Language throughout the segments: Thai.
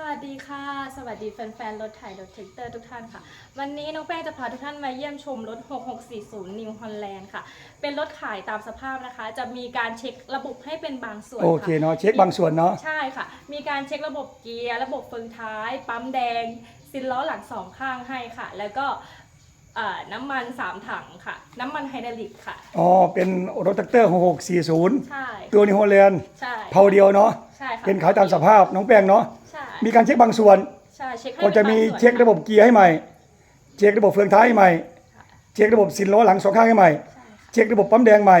สวัสดีค่ะ สวัสดีแฟนๆ รถไถรถเทคเตอร์ทุกท่านค่ะ วันนี้น้องแป้งจะพาทุกท่านมาเยี่ยมชมรถ 6640 New Holland ค่ะ เป็นรถขายตามสภาพนะคะ จะมีการเช็คระบบให้เป็นบางส่วนโอเคค่ะเนาะเช็คบางส่วนเนาะใช่ค่ะ มีการเช็คระบบเกียร์ ระบบเฟืองท้าย ปั๊มแดงซินล้อหลังสองข้างให้ค่ะ แล้วก็เอ่อน้ำมัน 3 ถังค่ะ น้ำมันไฮดรอลิกค่ะ อ๋อ เป็นรถแท็กเตอร์ 6640 ใช่ ตัวนิโฮแลนด์ใช่เผาเดียวเนาะ ใช่ค่ะ เป็นขายตามสภาพน้องแป้งเนาะใช่มีการเช็คบางส่วน ใช่เช็คให้ก็จะมีป็นบางส่วนเช็คระบบเกียร์ให้ใหม่ เช็คระบบเฟืองท้ายให้ใหม่ เช็คระบบสินล้อหลังสองข้างให้ใหม่ใช่ค่ะเช็คระบบปั๊มแดงใหม่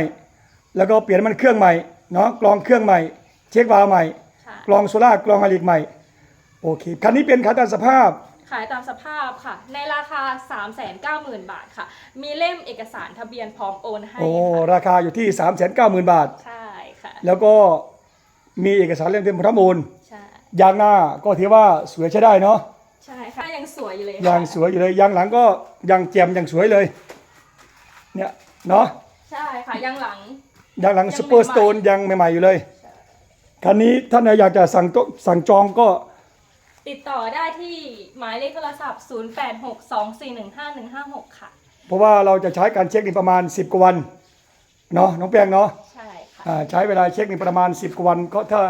แล้วก็เปลี่ยนน้ำมันเครื่องใหม่เนาะกรองเครื่องใหม่ เช็ควาล์วใหม่ค่ะกรองโซล่ากรองอะลิกใหม่ โอเค คันนี้เป็นขายตามสภาพ ขายตามสภาพค่ะ ในราคา 390,000 บาทค่ะ มีเล่มเอกสารทะเบียนพร้อมโอนให้โอ้ค่ะราคาอยู่ที่ 390,000 บาท ใช่ค่ะ แล้วก็มีเอกสารเล่มเต็มพร้อมโอนใช่ ยางหน้าก็ถือว่าสวยใช้ได้เนาะใช่ค่ะยังสวยอยู่เลยค่ะยางสวยอยู่เลยยางหลังก็ยางแจ่มยางสวยเลย เนี่ยเนาะใช่ค่ะยังหลัง ยางหลังยังซูเปอร์สโตนใหม่ๆยังใหม่ๆอยู่เลยคันนี้ท่านอยากจะสั่งโต๊ะสั่งจองก็ติดต่อได้ที่หมายเลขโทรศัพท์ 0862415156 ค่ะ เพราะว่าเราจะใช้การเช็คนี่ประมาณ 10 กว่าวันเนาะน้องแป้งเนาะ ใช่ค่ะ อ่าใช้เวลาเช็คนี่ประมาณ 10 กว่าวันก็ถ้า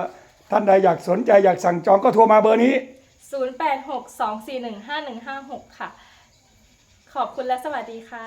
ท่านใดอยากสนใจอยากสั่งจองก็โทรมาเบอร์นี้ 0862415156 ค่ะ ขอบคุณและสวัสดีค่ะ